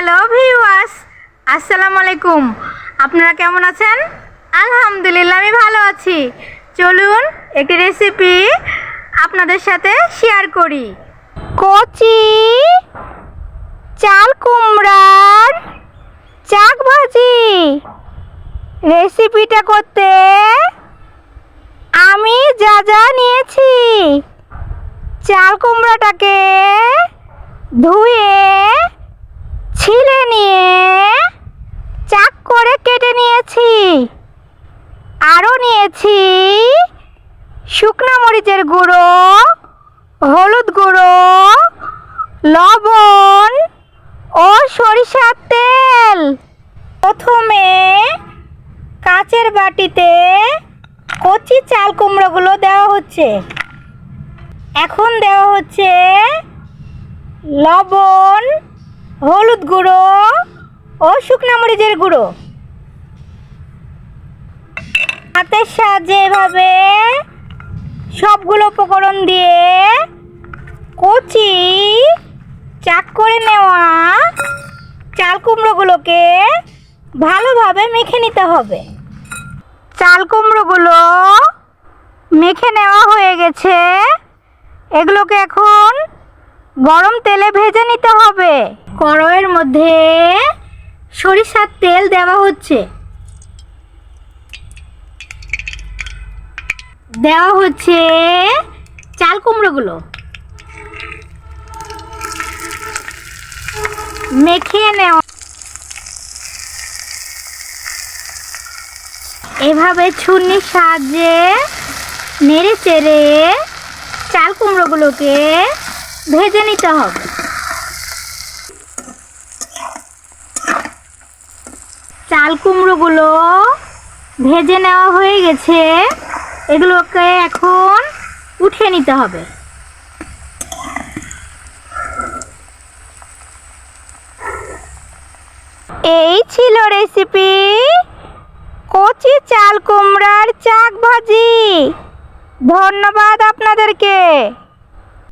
Hello viewers আসসালামু আলাইকুম আপনারা কেমন আছেন আলহামদুলিল্লাহ আমি ভালো আছি চলুন একটি রেসিপি আপনাদের সাথে শেয়ার করি কচি, চাল কুমড়ার চাক ভাজি। রেসিপিটা করতে আমি যা যা নিয়েছি। চাল কুমড়াটাকে ধুয়ে ছিলে নিয়ে চাক করে কেটে নিয়েছি নিয়েছি শুকনো মরিচের গুঁড়ো, হলুদ গুঁড়ো, লবণ ও সরিষার তেল। প্রথমে কাচের বাটিতে কচি চাল কুমড়োগুলো দেওয়া হচ্ছে। এখন দেওয়া হচ্ছে লবণ, হলুদ গুঁড়ো ও শুকনো মরিচের গুঁড়ো। হাতের সাহায্যে এভাবে সবগুলো উপকরণ দিয়ে কচি চাক করে নেওয়া চাল কুমড়োগুলোকে ভালোভাবে মেখে নিতে হবে। চাল কুমড়োগুলো মেখে নেওয়া হয়ে গেছে। এগুলোকে এখন গরম তেলে ভেজে নিতে হবে। কড়াইয়ের মধ্যে সরিষার তেল দেওয়া হচ্ছে। দেওয়া হচ্ছে চাল কুমড়োগুলো। মেখে নেওয়া। এভাবে ছুরির সাহায্যে নেড়ে চেড়ে চাল কুমড়োগুলোকে ভেজে নিতে হবে। চাল কুমড়োগুলো ভেজে নেওয়া হয়ে গেছে। এগুলোকে এখন উঠিয়ে নিতে হবে। এই ছিল রেসিপি কচি চাল কুমড়ার চাক ভাজি। ধন্যবাদ আপনাদেরকে।